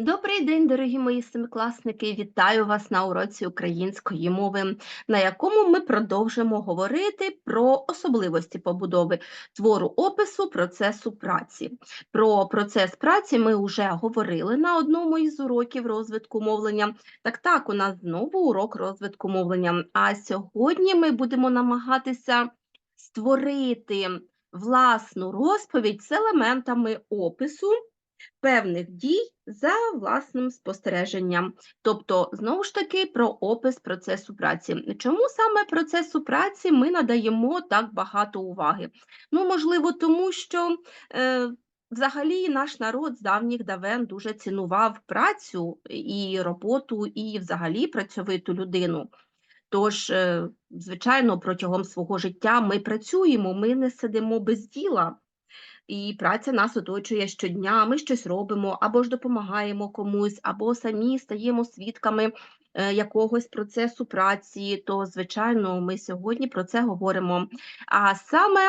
Добрий день, дорогі мої семикласники! Вітаю вас на уроці української мови, на якому ми продовжимо говорити про особливості побудови твору опису процесу праці. Про процес праці ми вже говорили на одному із уроків розвитку мовлення. Так, так, у нас знову урок розвитку мовлення. А сьогодні ми будемо намагатися створити власну розповідь з елементами опису певних дій за власним спостереженням. Тобто, знову ж таки, про опис процесу праці. Чому саме процесу праці ми надаємо так багато уваги? Ну, можливо, тому що. Е, Взагалі, наш народ з давніх давен дуже цінував працю і роботу, і взагалі працьовиту людину. Тож, е, звичайно, протягом свого життя ми працюємо, ми не сидимо без діла і праця нас оточує щодня, ми щось робимо, або ж допомагаємо комусь, або самі стаємо свідками е, якогось процесу праці, то, звичайно, ми сьогодні про це говоримо. А саме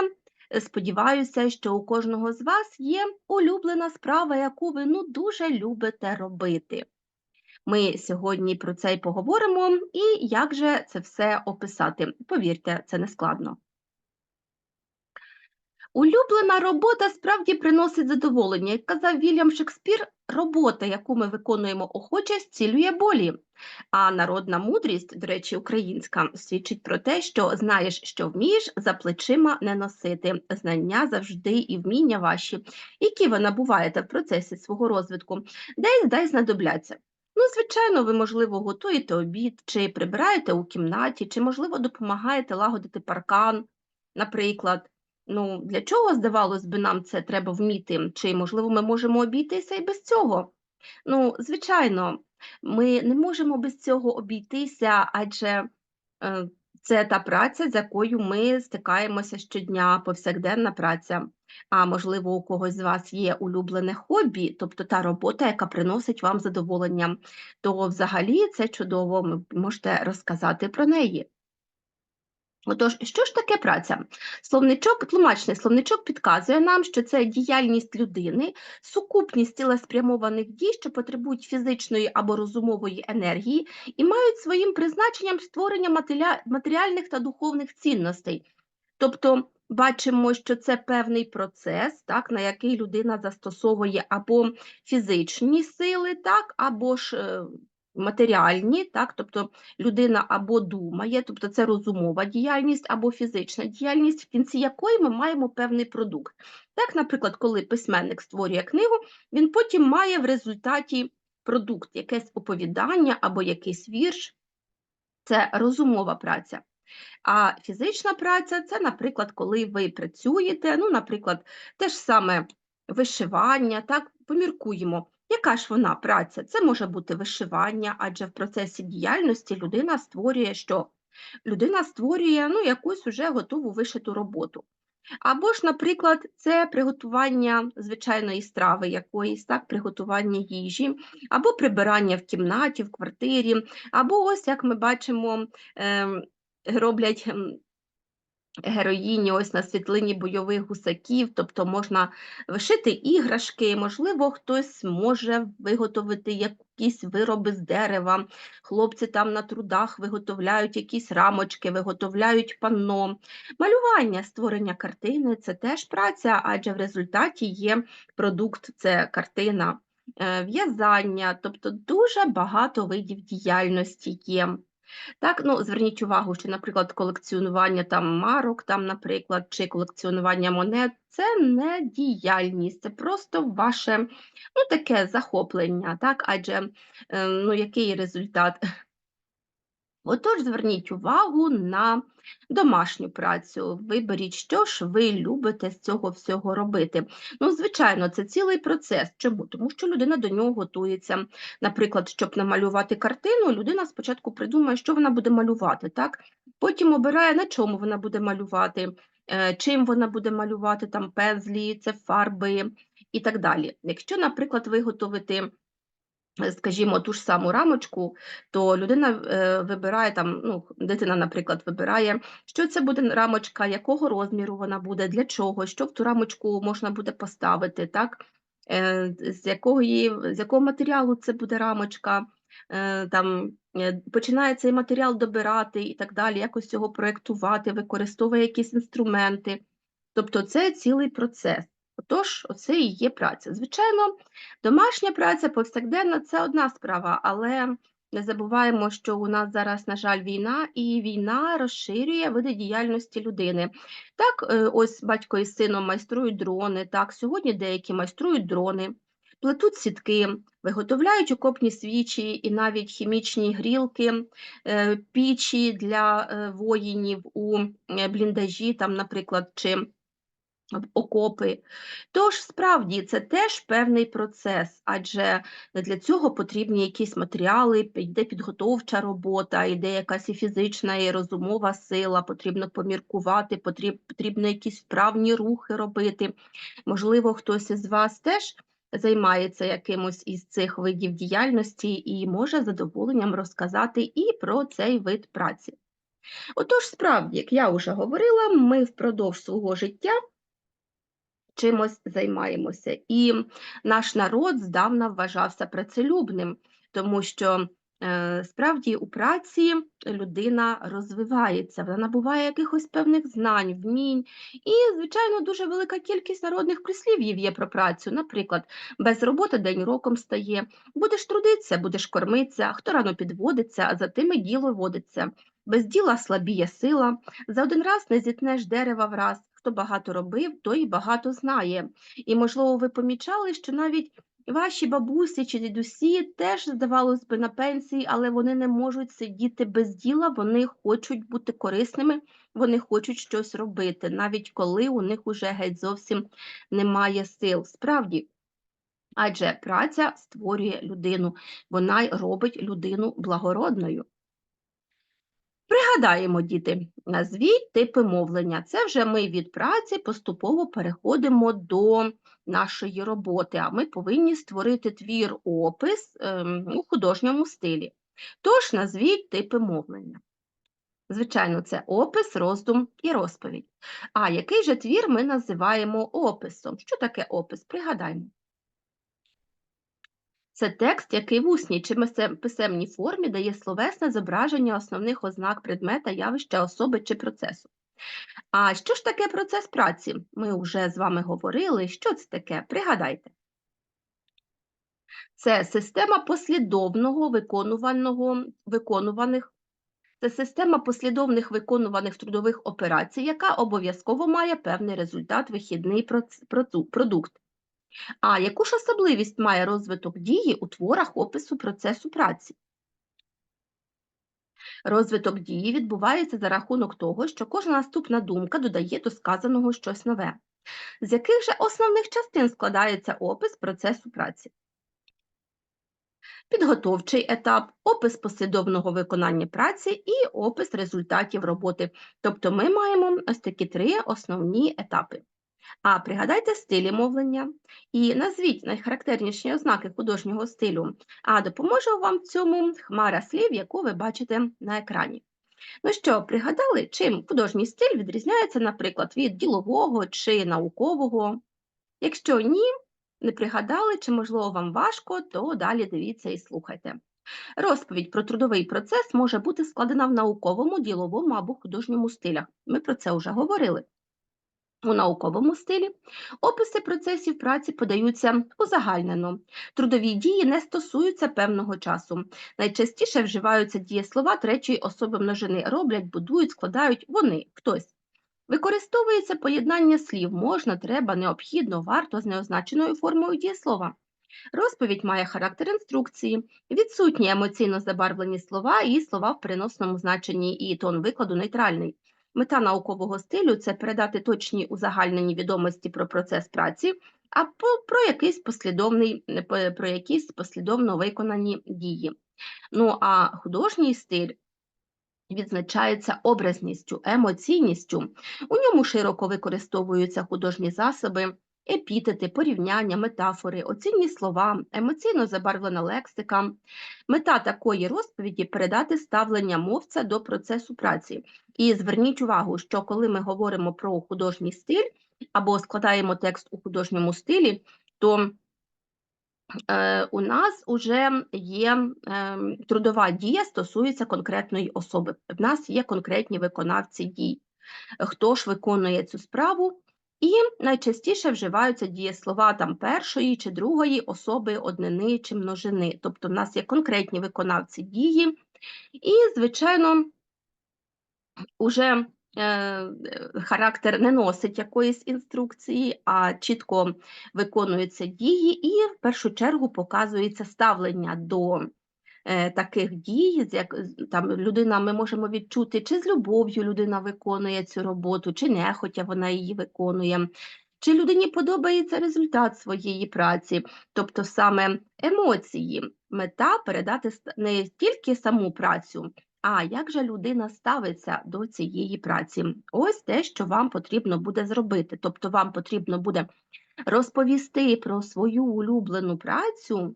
е, сподіваюся, що у кожного з вас є улюблена справа, яку ви ну дуже любите робити. Ми сьогодні про це й поговоримо, і як же це все описати. Повірте, це не складно. Улюблена робота справді приносить задоволення. Як казав Вільям Шекспір, робота, яку ми виконуємо охоче, зцілює болі. А народна мудрість, до речі, українська, свідчить про те, що знаєш, що вмієш, за плечима не носити. Знання завжди і вміння ваші, які ви набуваєте в процесі свого розвитку, десь дай знадобляться. Ну, звичайно, ви, можливо, готуєте обід, чи прибираєте у кімнаті, чи, можливо, допомагаєте лагодити паркан, наприклад. Ну, для чого, здавалось би, нам це треба вміти? Чи, можливо, ми можемо обійтися і без цього? Ну, звичайно, ми не можемо без цього обійтися, адже е, це та праця, з якою ми стикаємося щодня, повсякденна праця. А можливо, у когось з вас є улюблене хобі, тобто та робота, яка приносить вам задоволення, то взагалі це чудово, ви можете розказати про неї. Отож, що ж таке праця? Словничок, тлумачний словничок підказує нам, що це діяльність людини, сукупність цілеспрямованих дій, що потребують фізичної або розумової енергії, і мають своїм призначенням створення матеріальних та духовних цінностей. Тобто бачимо, що це певний процес, так, на який людина застосовує або фізичні сили, так, або ж е, матеріальні, так, тобто людина або думає, тобто це розумова діяльність або фізична діяльність, в кінці якої ми маємо певний продукт. Так, наприклад, коли письменник створює книгу, він потім має в результаті продукт, якесь оповідання або якийсь вірш, це розумова праця. А фізична праця це, наприклад, коли ви працюєте, ну, наприклад, те ж саме вишивання, так, поміркуємо. Яка ж вона праця? Це може бути вишивання, адже в процесі діяльності людина створює що? Людина створює ну, якусь уже готову вишиту роботу. Або ж, наприклад, це приготування звичайної страви якоїсь, так, приготування їжі, або прибирання в кімнаті, в квартирі, або ось, як ми бачимо, ем, роблять героїні ось на світлині бойових гусаків, тобто можна вишити іграшки, можливо, хтось може виготовити якісь вироби з дерева, хлопці там на трудах виготовляють якісь рамочки, виготовляють панно. Малювання, створення картини це теж праця, адже в результаті є продукт, це картина. Е, в'язання, тобто дуже багато видів діяльності є. Так, ну зверніть увагу, що, наприклад, колекціонування там марок, там, наприклад, чи колекціонування монет це не діяльність, це просто ваше ну, таке захоплення, так, адже е, ну, який результат Отож, зверніть увагу на домашню працю. Виберіть, що ж ви любите з цього всього робити. Ну, звичайно, це цілий процес. Чому? Тому що людина до нього готується. Наприклад, щоб намалювати картину, людина спочатку придумає, що вона буде малювати, так? потім обирає, на чому вона буде малювати, е, чим вона буде малювати, там пензлі, це фарби і так далі. Якщо, наприклад, виготовити скажімо, ту ж саму рамочку, то людина е, вибирає там, ну, дитина, наприклад, вибирає, що це буде рамочка, якого розміру вона буде, для чого, що в ту рамочку можна буде поставити. так? е, з якої, з якого матеріалу це буде рамочка, е, там починає цей матеріал добирати і так далі, якось його проєктувати, використовує якісь інструменти. Тобто це цілий процес. Отож, оце і є праця. Звичайно, домашня праця повсякденна це одна справа, але не забуваємо, що у нас зараз, на жаль, війна, і війна розширює види діяльності людини. Так, е, ось батько із сином майструють дрони. Так, сьогодні деякі майструють дрони, плетуть сітки, виготовляють окопні свічі і навіть хімічні грілки, е, пічі для е, воїнів у бліндажі, там, наприклад, чи окопи. Тож, справді, це теж певний процес, адже для цього потрібні якісь матеріали, йде підготовча робота, йде якась і фізична, і розумова сила, потрібно поміркувати, потріб, потрібно якісь вправні рухи робити. Можливо, хтось із вас теж займається якимось із цих видів діяльності і може з задоволенням розказати і про цей вид праці. Отож, справді, як я вже говорила, ми впродовж свого життя чимось займаємося. І наш народ здавна вважався працелюбним, тому що е, справді у праці людина розвивається, вона набуває якихось певних знань, вмінь. І, звичайно, дуже велика кількість народних прислів'їв є про працю. Наприклад, без роботи день роком стає, будеш трудитися, будеш кормитися, хто рано підводиться, а за тими діло водиться. Без діла слабіє сила, за один раз не зітнеш дерева враз, хто багато робив, той багато знає. І, можливо, ви помічали, що навіть ваші бабусі чи дідусі теж, здавалось би, на пенсії, але вони не можуть сидіти без діла, вони хочуть бути корисними, вони хочуть щось робити, навіть коли у них уже геть зовсім немає сил. Справді. Адже праця створює людину, вона й робить людину благородною. Пригадаємо, діти, назвіть типи мовлення. Це вже ми від праці поступово переходимо до нашої роботи, а ми повинні створити твір опис ем, у художньому стилі. Тож назвіть типи мовлення. Звичайно, це опис, роздум і розповідь. А який же твір ми називаємо описом? Що таке опис? Пригадаймо. Це текст, який в усній чи писемній формі дає словесне зображення основних ознак предмета, явища, особи чи процесу. А що ж таке процес праці? Ми вже з вами говорили, що це таке? Пригадайте. Це система послідовного виконуваного, виконуваних, це система послідовних виконуваних трудових операцій, яка обов'язково має певний результат вихідний продукт. А яку ж особливість має розвиток дії у творах опису процесу праці? Розвиток дії відбувається за рахунок того, що кожна наступна думка додає до сказаного щось нове. З яких же основних частин складається опис процесу праці? Підготовчий етап, опис послідовного виконання праці і опис результатів роботи. Тобто ми маємо ось такі три основні етапи. А пригадайте стилі мовлення і назвіть найхарактерніші ознаки художнього стилю, а допоможе вам в цьому хмара слів, яку ви бачите на екрані. Ну що, пригадали, чим художній стиль відрізняється, наприклад, від ділового чи наукового? Якщо ні, не пригадали, чи, можливо, вам важко, то далі дивіться і слухайте. Розповідь про трудовий процес може бути складена в науковому, діловому або художньому стилях. Ми про це вже говорили. У науковому стилі описи процесів праці подаються узагальнено. Трудові дії не стосуються певного часу. Найчастіше вживаються дієслова третьої особи множини. Роблять, будують, складають вони, хтось. Використовується поєднання слів можна, треба, необхідно, варто з неозначеною формою дієслова. Розповідь має характер інструкції, відсутні емоційно забарвлені слова і слова в переносному значенні і тон викладу нейтральний. Мета наукового стилю це передати точні узагальнені відомості про процес праці, а про якийсь послідовний, про якісь послідовно виконані дії. Ну а художній стиль відзначається образністю, емоційністю. У ньому широко використовуються художні засоби епітети, порівняння, метафори, оцінні слова, емоційно забарвлена лексика. Мета такої розповіді передати ставлення мовця до процесу праці. І зверніть увагу, що коли ми говоримо про художній стиль або складаємо текст у художньому стилі, то е, у нас уже є ем, трудова дія стосується конкретної особи. В нас є конкретні виконавці дій. Хто ж виконує цю справу? І найчастіше вживаються дієслова там першої чи другої особи однини чи множини. Тобто в нас є конкретні виконавці дії, і, звичайно, уже е, характер не носить якоїсь інструкції, а чітко виконуються дії, і в першу чергу показується ставлення до таких дій, як там людина ми можемо відчути, чи з любов'ю людина виконує цю роботу, чи нехотя вона її виконує. Чи людині подобається результат своєї праці, тобто саме емоції, мета передати не тільки саму працю, а як же людина ставиться до цієї праці? Ось те, що вам потрібно буде зробити. Тобто вам потрібно буде розповісти про свою улюблену працю,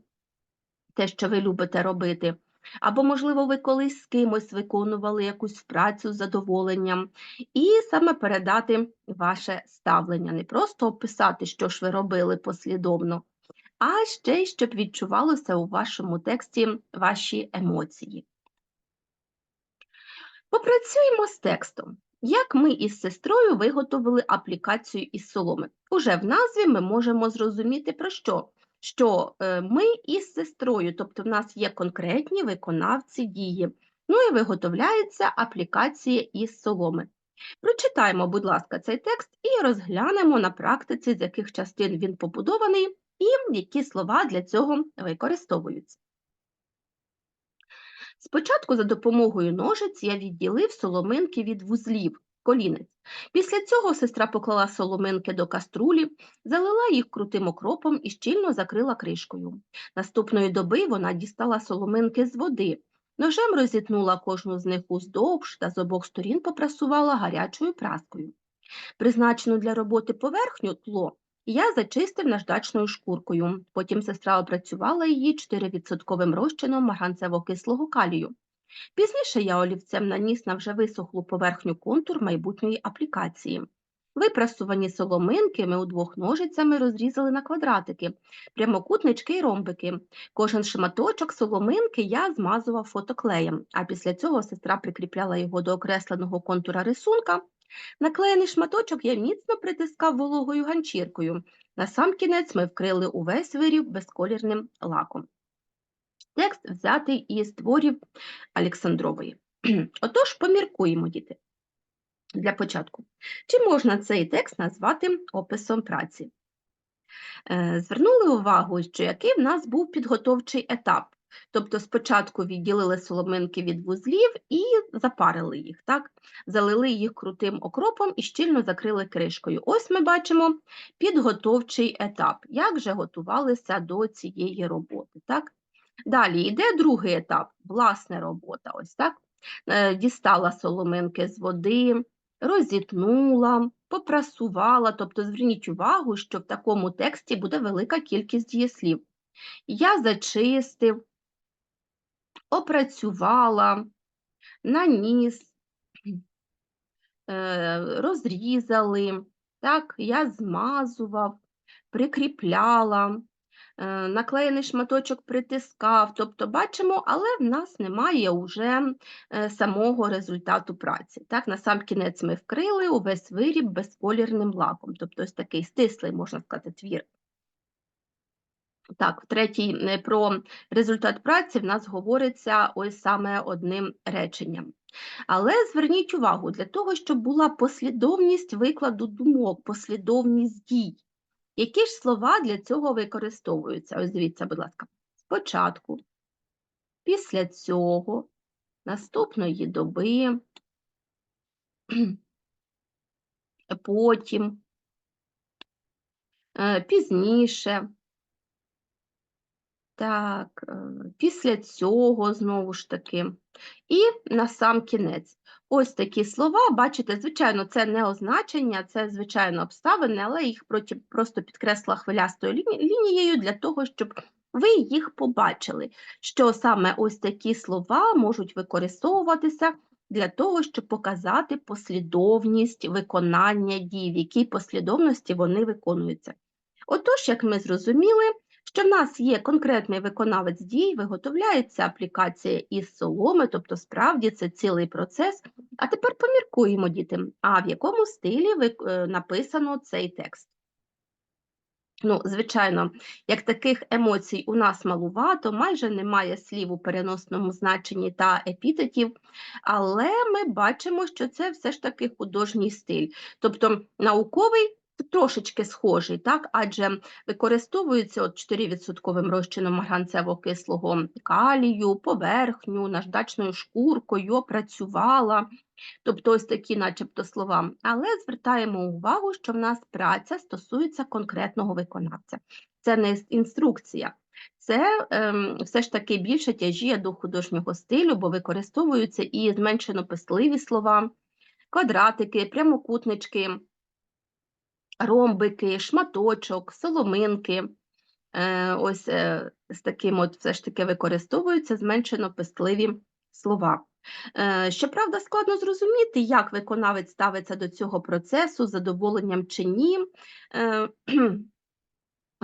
те, що ви любите робити, або, можливо, ви колись з кимось виконували якусь працю з задоволенням, і саме передати ваше ставлення, не просто описати, що ж ви робили послідовно, а ще й щоб відчувалося у вашому тексті ваші емоції. Попрацюємо з текстом. Як ми із сестрою виготовили аплікацію із соломи? Уже в назві ми можемо зрозуміти про що? Що е, ми із сестрою, тобто в нас є конкретні виконавці дії. Ну і виготовляється аплікація із соломи. Прочитаємо, будь ласка, цей текст і розглянемо на практиці, з яких частин він побудований, і які слова для цього використовуються. Спочатку за допомогою ножиць я відділив соломинки від вузлів, колінець. Після цього сестра поклала соломинки до каструлі, залила їх крутим окропом і щільно закрила кришкою. Наступної доби вона дістала соломинки з води. Ножем розітнула кожну з них уздовж та з обох сторін попрасувала гарячою праскою. Призначену для роботи поверхню тло я зачистив наждачною шкуркою. Потім сестра опрацювала її 4% розчином марганцево-кислого калію. Пізніше я олівцем наніс на вже висохлу поверхню контур майбутньої аплікації. Випрасувані соломинки ми удвох ножицями розрізали на квадратики, прямокутнички й ромбики. Кожен шматочок соломинки я змазував фотоклеєм, а після цього сестра прикріпляла його до окресленого контура рисунка. Наклеєний шматочок я міцно притискав вологою ганчіркою. Насамкінець ми вкрили увесь вирів безколірним лаком. Текст взятий із творів Олександрової. Отож, поміркуємо, діти. Для початку. Чи можна цей текст назвати описом праці? Е, Звернули увагу, що який в нас був підготовчий етап. Тобто спочатку відділили соломинки від вузлів і запарили їх, так? залили їх крутим окропом і щільно закрили кришкою. Ось ми бачимо підготовчий етап, як же готувалися до цієї роботи. Так? Далі йде другий етап, власне робота. Ось так. Е, Дістала соломинки з води, розітнула, попрасувала. Тобто зверніть увагу, що в такому тексті буде велика кількість дієслів. Я зачистив, опрацювала, наніс, е, розрізали, так, я змазував, прикріпляла, наклеєний шматочок притискав. Тобто, бачимо, але в нас немає уже е, самого результату праці. Так, на сам кінець ми вкрили увесь виріб безколірним лаком. Тобто, ось такий стислий, можна сказати, твір. Так, третій е, про результат праці в нас говориться ось саме одним реченням. Але зверніть увагу, для того, щоб була послідовність викладу думок, послідовність дій, які ж слова для цього використовуються? Ось дивіться, будь ласка, спочатку, після цього, наступної доби, потім, е, пізніше. Так, е, після цього знову ж таки. І на сам кінець. Ось такі слова, бачите, звичайно, це не означення, це звичайно обставини, але їх просто підкресла хвилястою лінією для того, щоб ви їх побачили, що саме ось такі слова можуть використовуватися для того, щоб показати послідовність виконання дій, в якій послідовності вони виконуються. Отож, як ми зрозуміли, що в нас є конкретний виконавець дій, виготовляється аплікація із соломи, тобто справді це цілий процес. А тепер поміркуємо, діти, а в якому стилі е, написано цей текст? Ну, звичайно, як таких емоцій у нас малувато, майже немає слів у переносному значенні та епітетів, але ми бачимо, що це все ж таки художній стиль. Тобто науковий трошечки схожий, так? адже використовується от 4% розчином марганцево-кислого калію, поверхню, наждачною шкуркою, опрацювала. Тобто ось такі, начебто, слова. Але звертаємо увагу, що в нас праця стосується конкретного виконавця. Це не інструкція, це ем, все ж таки більше тяжіє до художнього стилю, бо використовуються і зменшено писливі слова, квадратики, прямокутнички, ромбики, шматочок, соломинки. Е, ось е, з таким от все ж таки використовуються зменшено писливі слова. Е, щоправда, складно зрозуміти, як виконавець ставиться до цього процесу, з задоволенням чи ні.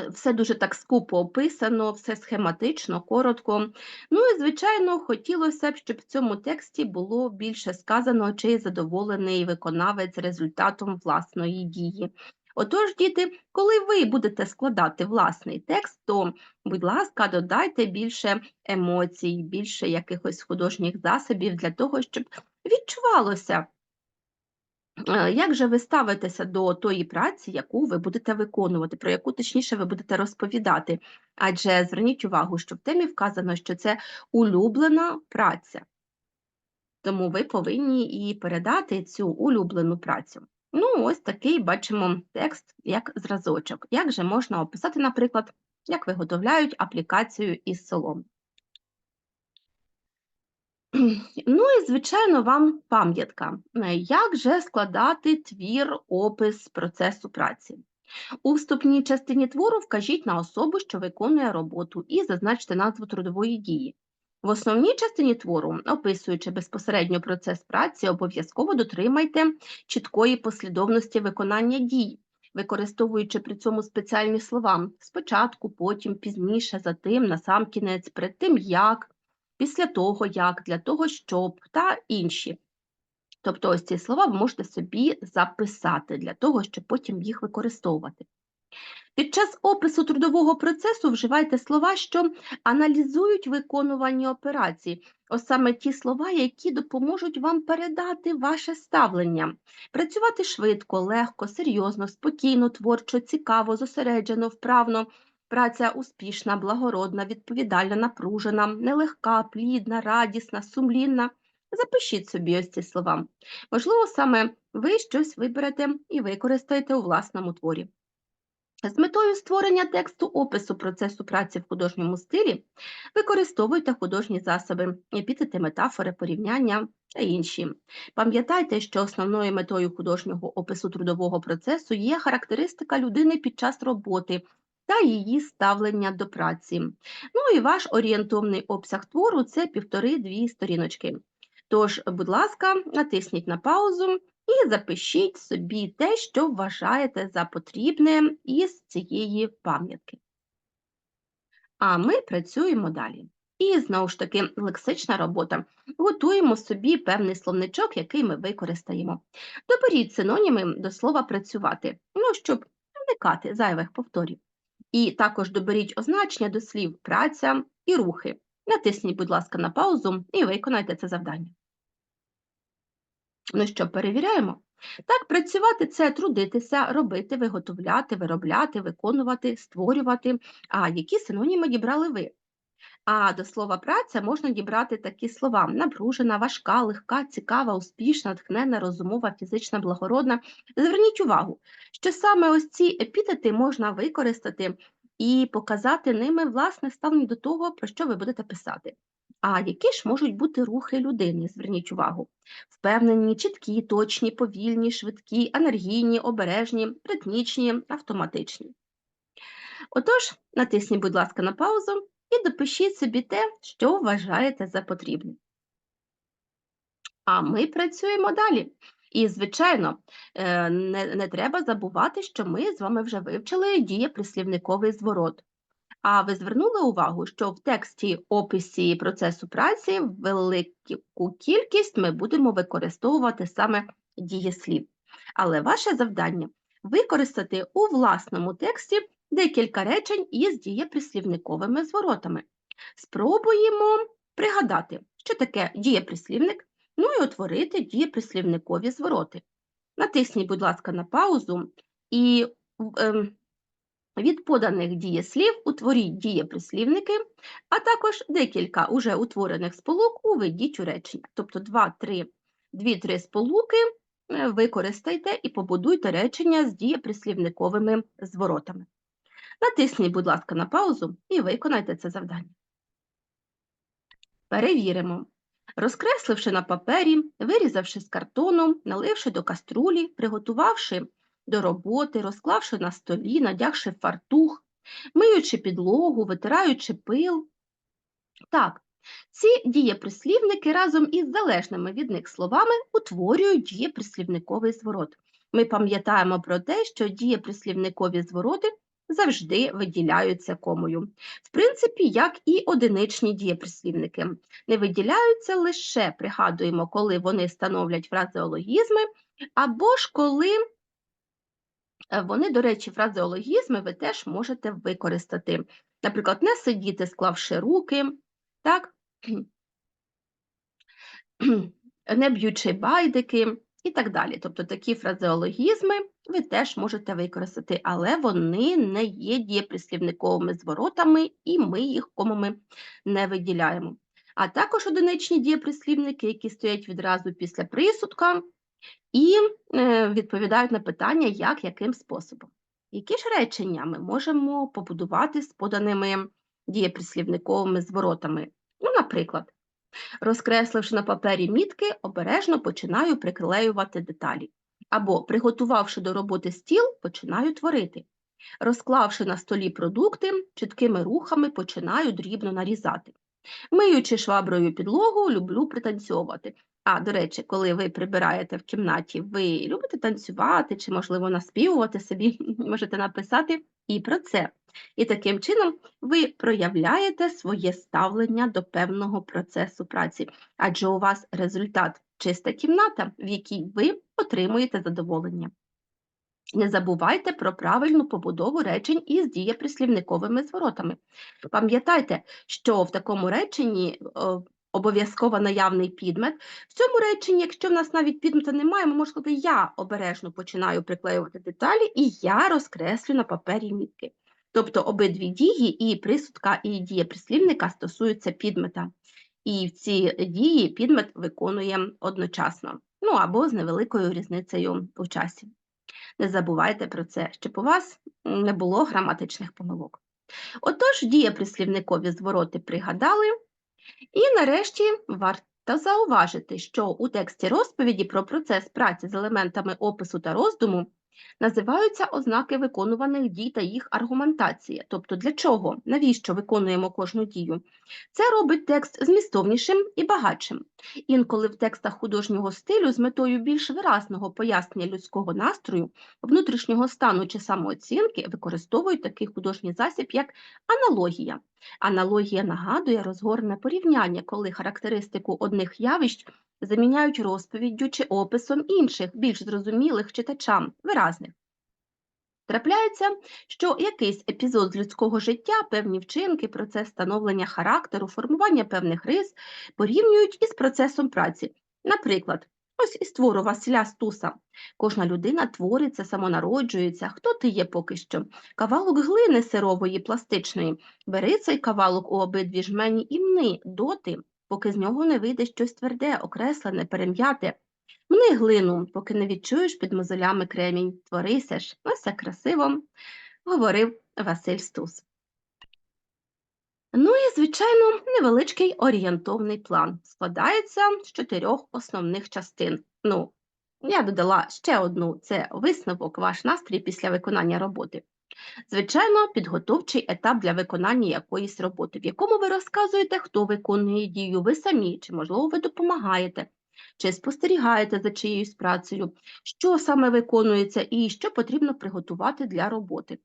Все дуже так скупо описано, все схематично, коротко. Ну і, звичайно, хотілося б, щоб в цьому тексті було більше сказано, чи задоволений виконавець результатом власної дії. Отож, діти, коли ви будете складати власний текст, то, будь ласка, додайте більше емоцій, більше якихось художніх засобів для того, щоб відчувалося, е, як же ви ставитеся до тої праці, яку ви будете виконувати, про яку точніше ви будете розповідати. Адже зверніть увагу, що в темі вказано, що це улюблена праця. Тому ви повинні і передати цю улюблену працю. Ну, ось такий бачимо текст як зразочок. Як же можна описати, наприклад, як виготовляють аплікацію із солом? Ну і, звичайно, вам пам'ятка. Як же складати твір, опис процесу праці? У вступній частині твору вкажіть на особу, що виконує роботу, і зазначте назву трудової дії. В основній частині твору, описуючи безпосередньо процес праці, обов'язково дотримайте чіткої послідовності виконання дій, використовуючи при цьому спеціальні слова спочатку, потім, пізніше, затим, насамкінець, перед тим як, після того як, для того, щоб та інші. Тобто ось ці слова ви можете собі записати для того, щоб потім їх використовувати. Під час опису трудового процесу вживайте слова, що аналізують виконувані операції, ось саме ті слова, які допоможуть вам передати ваше ставлення, працювати швидко, легко, серйозно, спокійно, творчо, цікаво, зосереджено, вправно. Праця успішна, благородна, відповідальна, напружена, нелегка, плідна, радісна, сумлінна. Запишіть собі ось ці слова. Можливо, саме ви щось виберете і використаєте у власному творі. З метою створення тексту опису процесу праці в художньому стилі використовуйте художні засоби, епітети, метафори, порівняння та інші. Пам'ятайте, що основною метою художнього опису трудового процесу є характеристика людини під час роботи та її ставлення до праці. Ну і ваш орієнтовний обсяг твору це півтори-дві сторіночки. Тож, будь ласка, натисніть на паузу і запишіть собі те, що вважаєте за потрібне із цієї пам'ятки. А ми працюємо далі. І знову ж таки лексична робота. Готуємо собі певний словничок, який ми використаємо. Доберіть синоніми до слова працювати, ну, щоб уникати зайвих повторів. І також доберіть означення до слів праця і рухи. Натисніть, будь ласка, на паузу і виконайте це завдання. Ну що, перевіряємо? Так, працювати це трудитися, робити, виготовляти, виробляти, виконувати, створювати. А які синоніми дібрали ви? А до слова праця можна дібрати такі слова: напружена, важка, легка, цікава, успішна, тхнена, розумова, фізична, благородна. Зверніть увагу, що саме ось ці епітети можна використати і показати ними власне ставлення до того, про що ви будете писати. А які ж можуть бути рухи людини? Зверніть увагу. Впевнені, чіткі, точні, повільні, швидкі, енергійні, обережні, ритмічні, автоматичні. Отож, натисніть, будь ласка, на паузу і допишіть собі те, що вважаєте за потрібне. А ми працюємо далі. І, звичайно, е, не, не треба забувати, що ми з вами вже вивчили дієприслівниковий зворот. А ви звернули увагу, що в тексті описі процесу праці велику кількість ми будемо використовувати саме дієслів. Але ваше завдання використати у власному тексті декілька речень із дієприслівниковими зворотами. Спробуємо пригадати, що таке дієприслівник, ну і утворити дієприслівникові звороти. Натисніть, будь ласка, на паузу і ем, від поданих дієслів утворіть дієприслівники, а також декілька уже утворених сполук уведіть у речення. Тобто 2-3 сполуки е, використайте і побудуйте речення з дієприслівниковими зворотами. Натисніть, будь ласка, на паузу і виконайте це завдання. Перевіримо. Розкресливши на папері, вирізавши з картону, наливши до каструлі, приготувавши до роботи, розклавши на столі, надягши фартух, миючи підлогу, витираючи пил. Так, ці дієприслівники разом із залежними від них словами утворюють дієприслівниковий зворот. Ми пам'ятаємо про те, що дієприслівникові звороти завжди виділяються комою. В принципі, як і одиничні дієприслівники. Не виділяються лише, пригадуємо, коли вони становлять фразеологізми, або ж коли вони, до речі, фразеологізми ви теж можете використати. Наприклад, не сидіти, склавши руки, так? не б'ючи байдики і так далі. Тобто такі фразеологізми ви теж можете використати, але вони не є дієприслівниковими зворотами, і ми їх комами не виділяємо. А також одиничні дієприслівники, які стоять відразу після присудка, і е, відповідають на питання, як, яким способом. Які ж речення ми можемо побудувати з поданими дієприслівниковими зворотами? Ну, наприклад, розкресливши на папері мітки, обережно починаю приклеювати деталі. Або, приготувавши до роботи стіл, починаю творити. Розклавши на столі продукти, чіткими рухами починаю дрібно нарізати. Миючи шваброю підлогу, люблю пританцьовувати. А, до речі, коли ви прибираєте в кімнаті, ви любите танцювати чи, можливо, наспівувати собі, можете написати і про це. І таким чином ви проявляєте своє ставлення до певного процесу праці, адже у вас результат чиста кімната, в якій ви отримуєте задоволення. Не забувайте про правильну побудову речень із дієприслівниковими зворотами. Пам'ятайте, що в такому реченні обов'язково наявний підмет. В цьому реченні, якщо в нас навіть підмета немає, ми можемо сказати, я обережно починаю приклеювати деталі і я розкреслю на папері мітки. Тобто обидві дії, і присудка, і дія прислівника стосуються підмета. І в ці дії підмет виконує одночасно, ну або з невеликою різницею у часі. Не забувайте про це, щоб у вас не було граматичних помилок. Отож, дієприслівникові звороти пригадали, і нарешті варто зауважити, що у тексті розповіді про процес праці з елементами опису та роздуму називаються ознаки виконуваних дій та їх аргументація. Тобто для чого, навіщо виконуємо кожну дію? Це робить текст змістовнішим і багатшим. Інколи в текстах художнього стилю з метою більш виразного пояснення людського настрою, внутрішнього стану чи самооцінки використовують такий художній засіб, як аналогія. Аналогія нагадує розгорне порівняння, коли характеристику одних явищ заміняють розповіддю чи описом інших, більш зрозумілих читачам, виразних. Трапляється, що якийсь епізод з людського життя, певні вчинки, процес становлення характеру, формування певних рис порівнюють із процесом праці. Наприклад, ось із твору Василя Стуса. Кожна людина твориться, самонароджується. Хто ти є поки що? Кавалок глини сирової, пластичної. Бери цей кавалок у обидві жмені і мни доти, поки з нього не вийде щось тверде, окреслене, перем'яте. Мни глину, поки не відчуєш під мозолями кремінь, творися ж, ось красиво, говорив Василь Стус. Ну і, звичайно, невеличкий орієнтовний план. Складається з чотирьох основних частин. Ну, я додала ще одну: це висновок, ваш настрій після виконання роботи. Звичайно, підготовчий етап для виконання якоїсь роботи, в якому ви розказуєте, хто виконує дію, ви самі, чи, можливо, ви допомагаєте, чи спостерігаєте за чиєюсь працею, що саме виконується і що потрібно приготувати для роботи.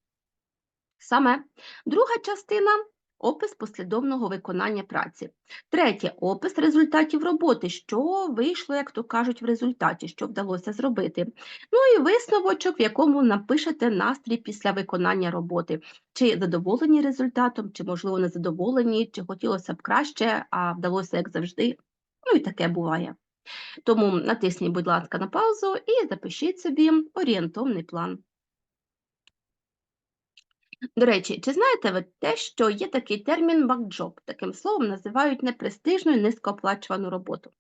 Саме друга частина опис послідовного виконання праці. Третє опис результатів роботи, що вийшло, як то кажуть, в результаті, що вдалося зробити. Ну і висновочок, в якому напишете настрій після виконання роботи, чи задоволені результатом, чи, можливо, не задоволені, чи хотілося б краще, а вдалося як завжди. Ну і таке буває. Тому натисніть, будь ласка, на паузу і запишіть собі орієнтовний план. До речі, чи знаєте ви те, що є такий термін бакджоб? Таким словом називають непрестижну і низькооплачувану роботу.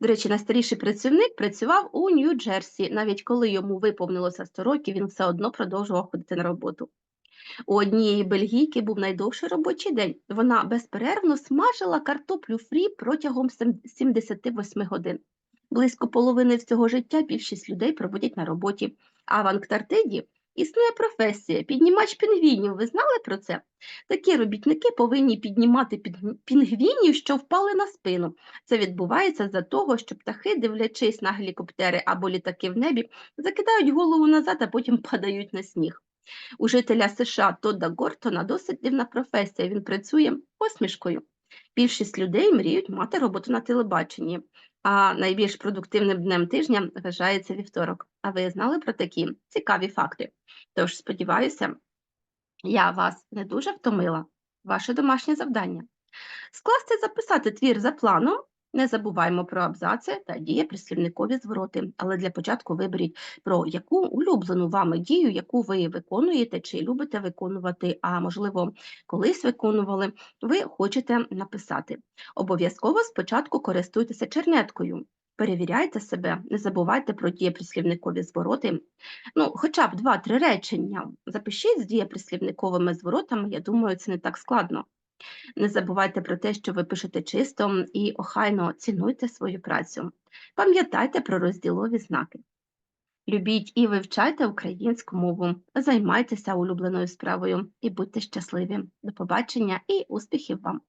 До речі, найстаріший працівник працював у Нью-Джерсі. Навіть коли йому виповнилося 100 років, він все одно продовжував ходити на роботу. У однієї бельгійки був найдовший робочий день. Вона безперервно смажила картоплю фрі протягом сем- 78 годин. Близько половини всього життя більшість людей проводять на роботі. А в Антарктиді існує професія піднімач пінгвінів. Ви знали про це? Такі робітники повинні піднімати пінгвінів, що впали на спину. Це відбувається за того, що птахи, дивлячись на гелікоптери або літаки в небі, закидають голову назад, а потім падають на сніг. У жителя США Тодда Гортона досить дивна професія. Він працює посмішкою. Більшість людей мріють мати роботу на телебаченні, а найбільш продуктивним днем тижня вважається вівторок. А ви знали про такі цікаві факти? Тож, сподіваюся, я вас не дуже втомила. Ваше домашнє завдання. Скласти записати твір за планом. Не забуваємо про абзаци та дієприслівникові звороти, але для початку виберіть про яку улюблену вами дію, яку ви виконуєте чи любите виконувати, а можливо, колись виконували, ви хочете написати. Обов'язково спочатку користуйтеся чернеткою. Перевіряйте себе, не забувайте про дієприслівникові звороти. Ну, хоча б два-три речення запишіть з дієприслівниковими зворотами, я думаю, це не так складно. Не забувайте про те, що ви пишете чисто і охайно цінуйте свою працю. Пам'ятайте про розділові знаки. Любіть і вивчайте українську мову, займайтеся улюбленою справою і будьте щасливі. До побачення і успіхів вам!